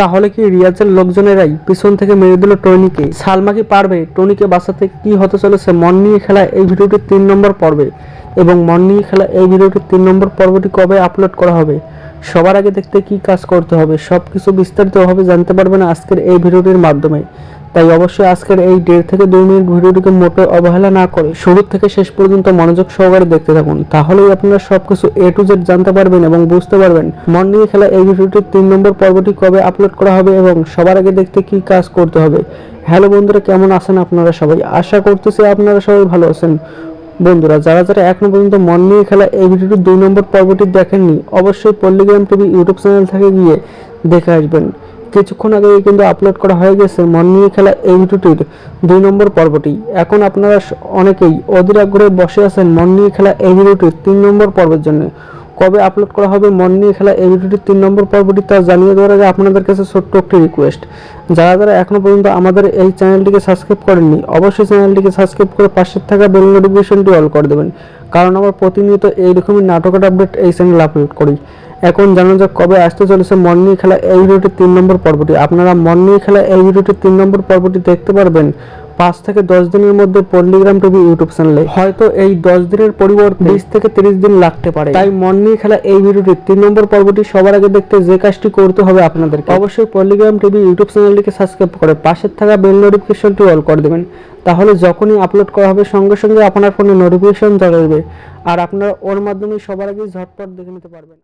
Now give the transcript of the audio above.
তাহলে কি রিয়াজের লোকজনেরাই পিছন থেকে মেরে দিল টনিকে? সালমা কি পারবে? টনিকে বাঁচাতে কি হতে চলেছে? মন নিয়ে খেলা এই ভিডিওটি তিন নম্বর পর্বে। এবং মন নিয়ে খেলা এই ভিডিওটির তিন নম্বর পর্বটি কবে আপলোড করা হবে? সবার আগে দেখতে কি কাজ করতে হবে? সব কিছু বিস্তারিতভাবে জানতে পারবেন আজকের এই ভিডিওটির মাধ্যমে। তাই অবশ্যই আজকের এই দেড় থেকে দুই মিনিট ভিডিওটিকে মোটে অবহেলা না করে শুরু থেকে শেষ পর্যন্ত মনোযোগ সহকারে দেখতে থাকুন। তাহলেই আপনারা সবকিছু এ টু জেড জানতে পারবেন এবং বুঝতে পারবেন। মন নিয়ে খেলা এই ভিডিওটির তিন নম্বর পর্বটি কবে আপলোড করা হবে এবং সবার আগে দেখতে কি কাজ করতে হবে। হ্যালো বন্ধুরা, কেমন আছেন আপনারা সবাই? আশা করতেছি আপনারা সবাই ভালো আছেন। বন্ধুরা, যারা যারা এখনও পর্যন্ত মন নিয়ে খেলা এই ভিডিওটির দুই নম্বর পর্বটি দেখেননি, অবশ্যই পল্লিগ্রাম টিভি ইউটিউব চ্যানেল থেকে গিয়ে দেখে আসবেন। কিছুক্ষণ আগে কিন্তু আপলোড করা হয়ে গেছে মন নিয়ে খেলা এই ভিডিওটির দুই নম্বর পর্বটি। এখন আপনারা অনেকেই অধীর আগ্রহে বসে আছেন মন নিয়ে খেলা এই ভিডিওটির তিন নম্বর পর্বের জন্য। কবে আপলোড করা হবে মন নিয়ে খেলা এই তিন নম্বর পর্বটি তা জানিয়ে দেওয়ার আগে আপনাদের কাছে ছোট্ট একটি রিকোয়েস্ট যারা যারা এখনও পর্যন্ত আমাদের এই চ্যানেলটিকে সাবস্ক্রাইব করেননি, অবশ্যই চ্যানেলটিকে সাবস্ক্রাইব করে পাশে থাকা বেল নোটিফিকেশনটি অল করে দেবেন। কারণ আমরা প্রতিনিয়ত এইরকমই নাটকের আপডেট এই চ্যানেলে আপলোড করি। এখন জানা যাক কবে আসতে চলেছে নিয়ে খেলা এই ভিডিওটির তিন নম্বর পর্বটি। আপনারা নিয়ে খেলা এই ভিডিওটির তিন নম্বর পর্বটি দেখতে পারবেন পাঁচ থেকে দশ দিনের মধ্যে পল্লিগ্রাম টিভি ইউটিউব চ্যানেলে। হয়তো এই দশ দিনের পরিবর্তে বিশ থেকে তিরিশ দিন লাগতে পারে। তাই নিয়ে খেলা এই ভিডিওটির তিন নম্বর পর্বটি সবার আগে দেখতে যে কাজটি করতে হবে আপনাদেরকে। অবশ্যই পল্লিগ্রাম টিভি ইউটিউব চ্যানেলটিকে সাবস্ক্রাইব করে পাশের থাকা বেল নোটিফিকেশনটি অল করে দেবেন। তাহলে যখনই আপলোড করা হবে সঙ্গে সঙ্গে আপনার ফোনে নোটিফিকেশন চলে যাবে আর আপনারা ওর মাধ্যমে সবার আগে ঝটপট দেখে নিতে পারবেন।